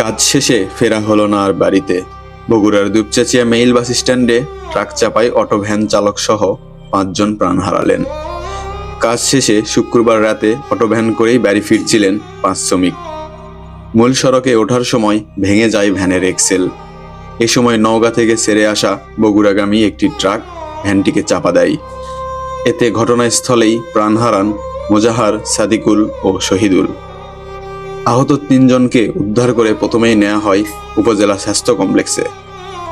কাজ শেষে ফেরা হলো না আর বাড়িতে। বগুড়ার দুপচাচিয়া মেইল বাস স্ট্যান্ডে ট্রাক চাপায় অটো ভ্যান চালক সহ পাঁচজন প্রাণ হারালেন। কাজ শেষে শুক্রবার রাতে অটো ভ্যান করেই বাড়ি ফিরছিলেন পাঁচ শ্রমিক। মূল সড়কে ওঠার সময় ভেঙে যায় ভ্যানের এক্সেল। এ সময় নওগাঁ থেকে সেরে আসা বগুড়াগামী একটি ট্রাক ভ্যানটিকে চাপা দেয়। এতে ঘটনাস্থলেই প্রাণ হারান মোজাহার সাদিকুল ও শহীদুল। আহত তিনজনকে উদ্ধার করে প্রথমেই নেওয়া হয় উপজেলা স্বাস্থ্য কমপ্লেক্সে।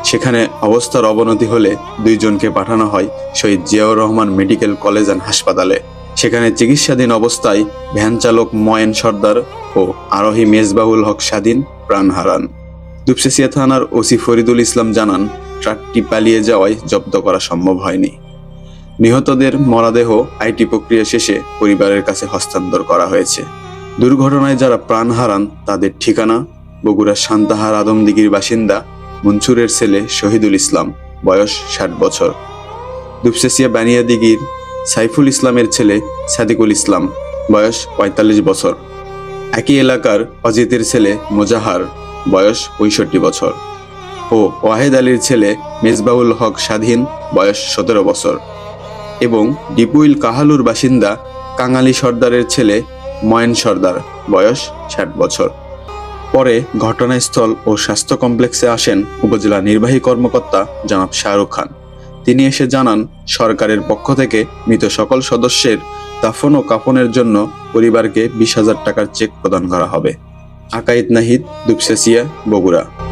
সেখানে অবস্থার অবনতি হলে দুইজনকে পাঠানো হয় Shaheed Ziaur Rahman medical college and হাসপাতালে। সেখানে চিকিৎসাধীন অবস্থায় ভ্যান চালক ময়েন সর্দার ও আরোহী মেজবাহুল হক স্বাধীন প্রাণ হারান। দুপসেসিয়া থানার ওসি ফরিদুল ইসলাম জানান, ট্রাকটি পালিয়ে যাওয়ায় জব্দ করা সম্ভব হয়নি। নিহতদের মরাদেহ আইটি প্রক্রিয়া শেষে পরিবারের কাছে হস্তান্তর করা হয়েছে। দুর্ঘটনায় যারা প্রাণ হারান, তাদের ঠিকানা বগুড়ার সান্তাহার আদমদিগির বাসিন্দা মনসুরের ছেলে শহীদুল ইসলাম, বয়স ষাট বছর। দুপসেসিয়া বানিয়াদিঘির সাইফুল ইসলামের ছেলে সাদিকুল ইসলাম, বয়স পঁয়তাল্লিশ বছর। একই এলাকার অজিতের ছেলে মোজাহার, বয়স পঁয়ষট্টি বছর। ও ওয়াহেদ আলীর ছেলে মেজবাউল হক স্বাধীন, বয়স সতেরো বছর। এবং ডিপুইল কাহালুর বাসিন্দা কাঙালি সর্দারের ছেলে ময়ন সর্দার, বয়স ষাট বছর। পরে ঘটনাস্থল ও স্বাস্থ্য কমপ্লেক্সে আসেন উপজেলা নির্বাহী কর্মকর্তা জনাব শাহরুখ খান। তিনি এসে জানান, সরকারের পক্ষ থেকে মৃত সকল সদস্যের দাফন ও কাফনের জন্য পরিবারকে বিশ হাজার টাকার চেক প্রদান করা হবে। আকাইদ নাহিদ, দুপসেসিয়া, বগুড়া।